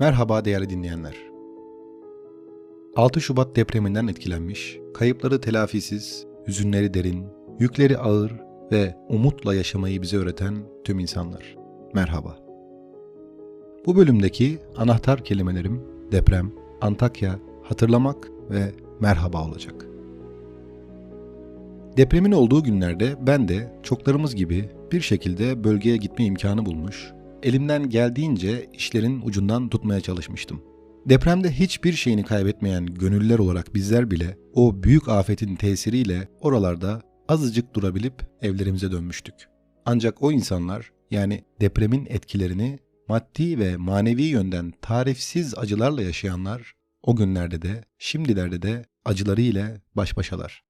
Merhaba değerli dinleyenler. 6 Şubat depreminden etkilenmiş, kayıpları telafisiz, hüzünleri derin, yükleri ağır ve umutla yaşamayı bize öğreten tüm insanlar. Merhaba. Bu bölümdeki anahtar kelimelerim deprem, Antakya, hatırlamak ve merhaba olacak. Depremin olduğu günlerde ben de çoklarımız gibi bir şekilde bölgeye gitme imkanı bulmuş, elimden geldiğince işlerin ucundan tutmaya çalışmıştım. Depremde hiçbir şeyini kaybetmeyen gönüllüler olarak bizler bile o büyük afetin tesiriyle oralarda azıcık durabilip evlerimize dönmüştük. Ancak o insanlar yani depremin etkilerini maddi ve manevi yönden tarifsiz acılarla yaşayanlar o günlerde de şimdilerde de acıları ile baş başalar.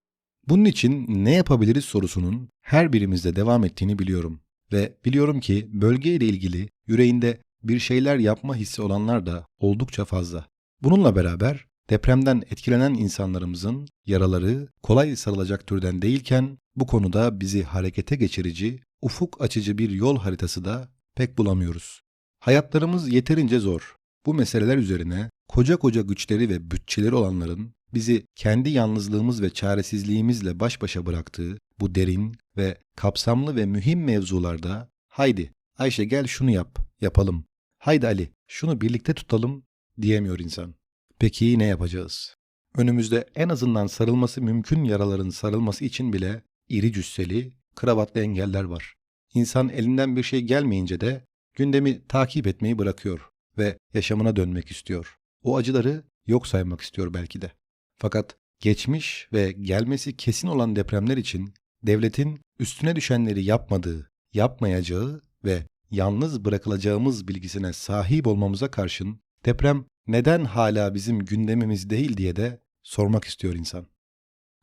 Bunun için ne yapabiliriz sorusunun her birimizde devam ettiğini biliyorum ve biliyorum ki bölge ile ilgili yüreğinde bir şeyler yapma hissi olanlar da oldukça fazla. Bununla beraber depremden etkilenen insanlarımızın yaraları kolay sarılacak türden değilken bu konuda bizi harekete geçirici, ufuk açıcı bir yol haritası da pek bulamıyoruz. Hayatlarımız yeterince zor. Bu meseleler üzerine koca koca güçleri ve bütçeleri olanların bizi kendi yalnızlığımız ve çaresizliğimizle baş başa bıraktığı bu derin ve kapsamlı ve mühim mevzularda haydi Ayşe gel şunu yap, yapalım. Haydi Ali şunu birlikte tutalım diyemiyor insan. Peki ne yapacağız? Önümüzde en azından sarılması mümkün yaraların sarılması için bile iri cüsseli, kravatlı engeller var. İnsan elinden bir şey gelmeyince de gündemi takip etmeyi bırakıyor ve yaşamına dönmek istiyor. O acıları yok saymak istiyor belki de. Fakat geçmiş ve gelmesi kesin olan depremler için devletin üstüne düşenleri yapmadığı, yapmayacağı ve yalnız bırakılacağımız bilgisine sahip olmamıza karşın deprem neden hala bizim gündemimiz değil diye de sormak istiyor insan.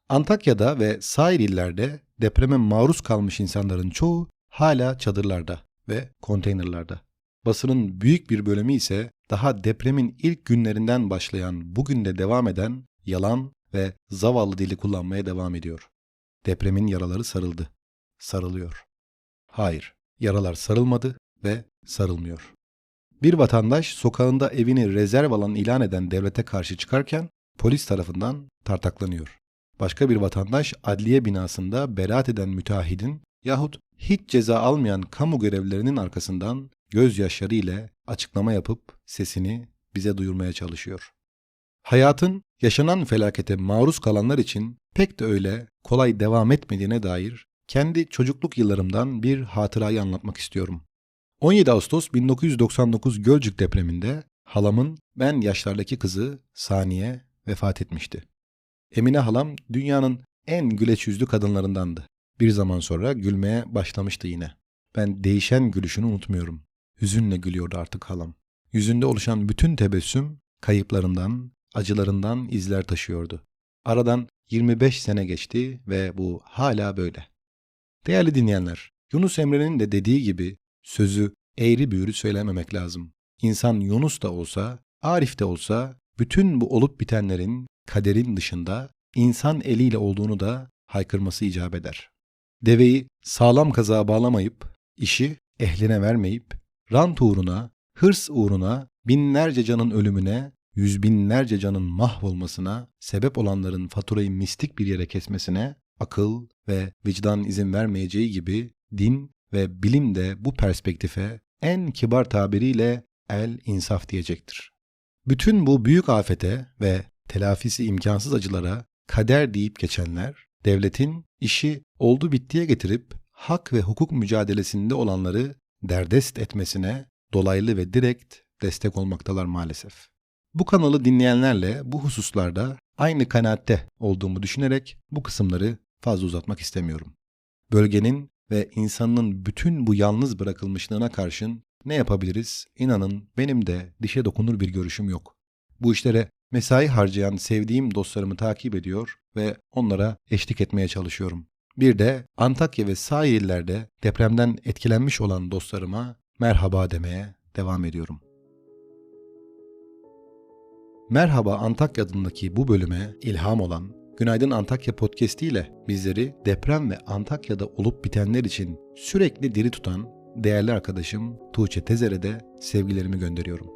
Antakya'da ve sair illerde depreme maruz kalmış insanların çoğu hala çadırlarda ve konteynerlarda. Basının büyük bir bölümü ise daha depremin ilk günlerinden başlayan bugün de devam eden yalan ve zavallı dili kullanmaya devam ediyor. Depremin yaraları sarıldı. Sarılıyor. Hayır, yaralar sarılmadı ve sarılmıyor. Bir vatandaş sokağında evini rezerv alan ilan eden devlete karşı çıkarken polis tarafından tartaklanıyor. Başka bir vatandaş adliye binasında beraat eden müteahhidin yahut hiç ceza almayan kamu görevlilerinin arkasından gözyaşları ile açıklama yapıp sesini bize duyurmaya çalışıyor. Hayatın yaşanan felakete maruz kalanlar için pek de öyle kolay devam etmediğine dair kendi çocukluk yıllarımdan bir hatırayı anlatmak istiyorum. 17 Ağustos 1999 Gölcük depreminde halamın ben yaşlardaki kızı Saniye vefat etmişti. Emine halam dünyanın en güleç yüzlü kadınlarındandı. Bir zaman sonra gülmeye başlamıştı yine. Ben değişen gülüşünü unutmuyorum. Hüzünle gülüyordu artık halam. Yüzünde oluşan bütün tebessüm kayıplarından, acılarından izler taşıyordu. Aradan 25 sene geçti ve bu hala böyle. Değerli dinleyenler, Yunus Emre'nin de dediği gibi sözü eğri büğrü söylememek lazım. İnsan Yunus da olsa, Arif de olsa bütün bu olup bitenlerin kaderin dışında insan eliyle olduğunu da haykırması icap eder. Deveyi sağlam kazağa bağlamayıp, işi ehline vermeyip, rant uğruna, hırs uğruna, binlerce canın ölümüne, yüz binlerce canın mahvolmasına, sebep olanların faturayı mistik bir yere kesmesine, akıl ve vicdan izin vermeyeceği gibi din ve bilim de bu perspektife en kibar tabiriyle el insaf diyecektir. Bütün bu büyük afete ve telafisi imkansız acılara kader deyip geçenler, devletin işi oldu bittiye getirip hak ve hukuk mücadelesinde olanları derdest etmesine dolaylı ve direkt destek olmaktalar maalesef. Bu kanalı dinleyenlerle bu hususlarda aynı kanaatte olduğumu düşünerek bu kısımları fazla uzatmak istemiyorum. Bölgenin ve insanın bütün bu yalnız bırakılmışlığına karşın ne yapabiliriz? İnanın benim de dişe dokunur bir görüşüm yok. Bu işlere mesai harcayan sevdiğim dostlarımı takip ediyor ve onlara eşlik etmeye çalışıyorum. Bir de Antakya ve sahillerde depremden etkilenmiş olan dostlarıma merhaba demeye devam ediyorum. Merhaba Antakya adındaki bu bölüme ilham olan Günaydın Antakya podcast ile bizleri deprem ve Antakya'da olup bitenler için sürekli diri tutan değerli arkadaşım Tuğçe Tezer'e de sevgilerimi gönderiyorum.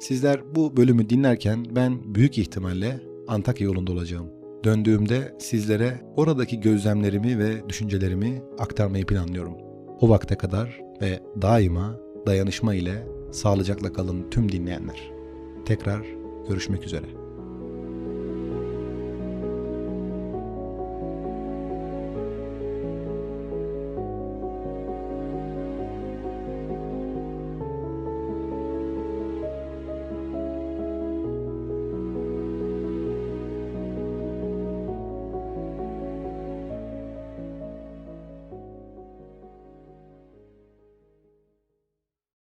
Sizler bu bölümü dinlerken ben büyük ihtimalle Antakya yolunda olacağım. Döndüğümde sizlere oradaki gözlemlerimi ve düşüncelerimi aktarmayı planlıyorum. O vakte kadar ve daima dayanışma ile sağlıcakla kalın tüm dinleyenler. Tekrar görüşmek üzere.